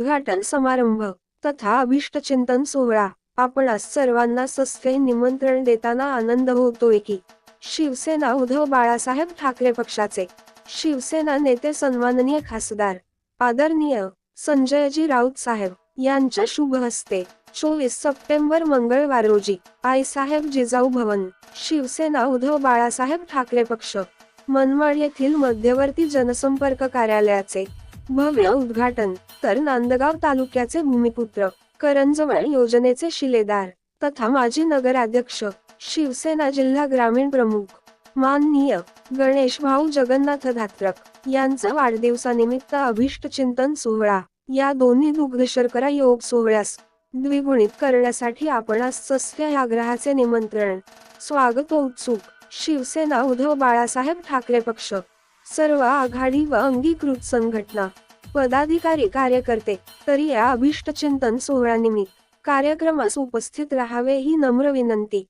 उद्घाटन समारंभ तथा अभिष्टचिंतन सोहळा. आपणास सर्वांना सस्ते निमंत्रण देताना आनंद होतोय की शिवसेना उद्धव बाळासाहेब ठाकरे पक्षाचे. शिवसेना नेते सन्माननीय खासदार आदरणीय संजयजी राऊत साहेब यांच्या शुभ हस्ते चोवीस सप्टेंबर मंगळवार रोजी आईसाहेब जिजाऊ भवन शिवसेना उद्धव बाळासाहेब ठाकरे पक्ष मनमाड येथील मध्यवर्ती जनसंपर्क कार्यालयाचे भव्य उद्घाटन तर नांदगाव तालुक्याचे भूमिपुत्र करंजवळ योजनेचे शिलेदार तथा माजी नगराध्यक्ष शिवसेना जिल्हा ग्रामीण प्रमुख माननीय गणेश भाऊ जगन्नाथ धात्रक यांचा वाढदिवसानिमित्त अभिष्ट चिंतन सोहळा. या दोन्ही दुग्ध शर्करा योग सोहळ्यास द्विगुणित करण्यासाठी आपणास सस्या या ग्रहाचे निमंत्रण स्वागत उत्सुक शिवसेना उद्धव बाळासाहेब ठाकरे पक्ष सर्व आघाडी व अंगीकृत संघटना पदाधिकारी कार्यकर्ते तरी या अभिष्टचिंतन सोहळ्यानिमित्त कार्यक्रमास उपस्थित राहावे ही नम्र विनंती.